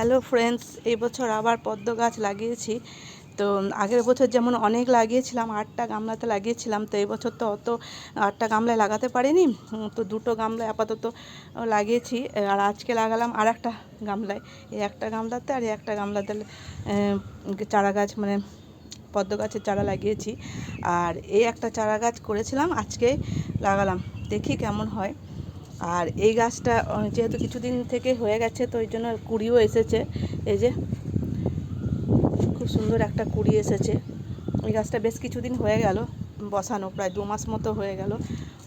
Hello friends এই বছর আবার পদ্ম গাছ লাগিয়েছি। তো আগের বছর যেমন অনেক লাগিয়েছিলাম, আটটা গামলাতে লাগিয়েছিলাম, তো এই বছর তো অত আটটা গামলায় লাগাতে পারিনি। তো দুটো গামলায় আপাতত লাগিয়েছি। আর আজকে লাগালাম আর একটা গামলায়। এই একটা গামলাতে আর একটা গামলাতে চারা গাছ মানে পদ্ম গাছের চারা লাগিয়েছি। আর এই একটা চারা গাছ করেছিলাম, আজকে লাগালাম। দেখি কেমন হয়। আর এই গাছটা যেহেতু কিছুদিন থেকে হয়ে গেছে, তো ওই জন্য কুড়িও এসেছে। এই যে, খুব সুন্দর একটা কুড়ি এসেছে। ওই গাছটা বেশ কিছুদিন হয়ে গেল, বসানো, প্রায় দু মাস মতো হয়ে গেল।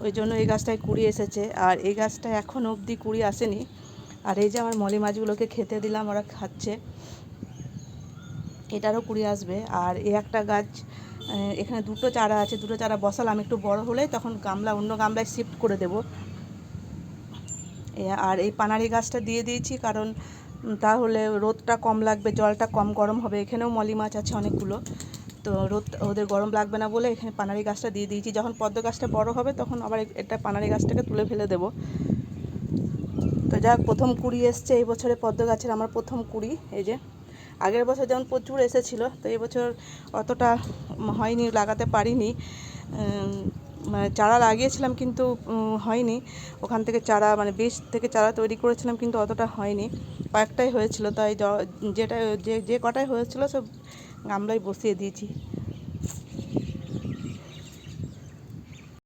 ওই জন্য এই গাছটায় কুড়ি এসেছে। আর এই গাছটা এখন অবধি কুড়ি আসেনি। আর এই যে আমার মলি মাছগুলোকে খেতে দিলাম, ওরা খাচ্ছে। এটারও কুড়ি আসবে। আর এই একটা গাছ এখানে দুটো চারা আছে, দুটো চারা বসালাম। একটু বড় হলে তখন গামলা, অন্য গামলায় শিফট করে দেবো। আর এই পানারি গাছটা দিয়ে দিয়েছি কারণ তাহলে রোদটা কম লাগবে, জলটা কম গরম হবে। এখানেও মলি মাছ আছে অনেকগুলো। তো রোদ ওদের গরম লাগবে না বলে এখানে পানারি গাছটা দিয়ে দিয়েছি। যখন পদ্ম গাছটা বড় হবে তখন আবার এটা পানারি গাছটাকে তুলে ফেলে দেবো। তো যাক, প্রথম কুড়ি এসছে। এই বছরে পদ্ম গাছের আমার প্রথম কুড়ি, এই যে। আগের বছর যেমন প্রচুর এসেছিল, তো এই বছর অতটা হয়নি, লাগাতে পারিনি। মানে চারা লাগিয়েছিলাম কিন্তু হয়নি। ওখান থেকে চারা মানে বীজ থেকে চারা তৈরি করেছিলাম কিন্তু অতটা হয়নি। কয়েকটাই হয়েছিল, তাই যেটা, যে যে কটাই হয়েছিল সব গামলায় বসিয়ে দিয়েছি।